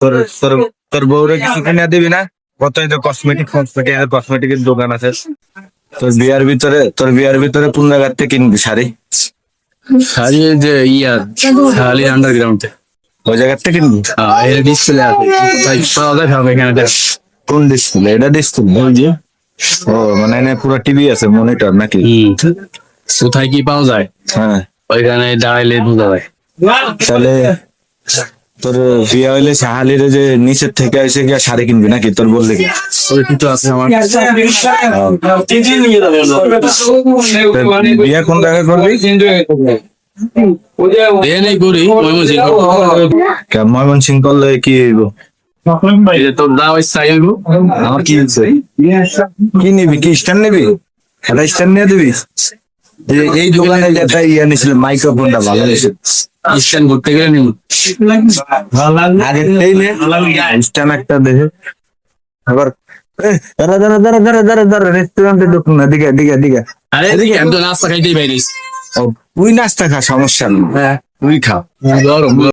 তোর তোর তোর বউরে কিছু কিনে দিবি না? কত এই কসমেটিক কসমেটিক কসমেটিকের দোকান আছে। তোর বিয়ার ভিতরে তোর বিয়ার ভিতরে কোন জায়গার থেকে কিনবি শাড়ি। শাড়ি যে ইয়া শাড়ি আন্ডারগ্রাউন্ডে ওই জায়গার থেকে কিনবি? এর ডিসপ্লে আছে। তাই পাওয়া যায় ভাবে এখানে কোন ডিসপ্লে এটা ডিসপ্লে ওই যে। ও মানে এনে পুরো টিভি আছে মনিটর নাকি? হুম। কোথায় কি পাওয়া যায়? হ্যাঁ। ওইখানে দাঁড়াইলে বোঝা যায়। তাহলে তোর বিয়ে হইলে সাহালির যে নিচের থেকে এসে গিয়ে শাড়ি কিনবি নাকি? তোর বললি কি? ওই কিছু আছে আমার। তোর বিয়ে কোন জায়গায় করবি? এ নেই করি ওই মজি ময়মন সিং করলে কি হইব? এই যে তোর দাও ইচ্ছা হইব। আমার কি নিবি? কি স্ট্যান্ড নিবি? একটা স্ট্যান্ড নিয়ে দিবি? এই- এই দোকানে যেটা ইয়ে নিয়েছিল মাইক্রোফোনটা ভালো নিছিল স্ট্যান্ড করতে গেলে নিউ আগে স্ট্যান্ড একটা দেখে। আবার দাঁড়া দাঁড়া দাঁড়া দাঁড়া দাঁড়া দাঁড়া রেস্টুরেন্টে ঢুকুন না দিকে দিকে দিকে। আরে এদিকে। আমি তো নাস্তা খাইতেই বাইরিস ও, তুই নাস্তা খা সমস্যা নেই। তুই খা। গরম।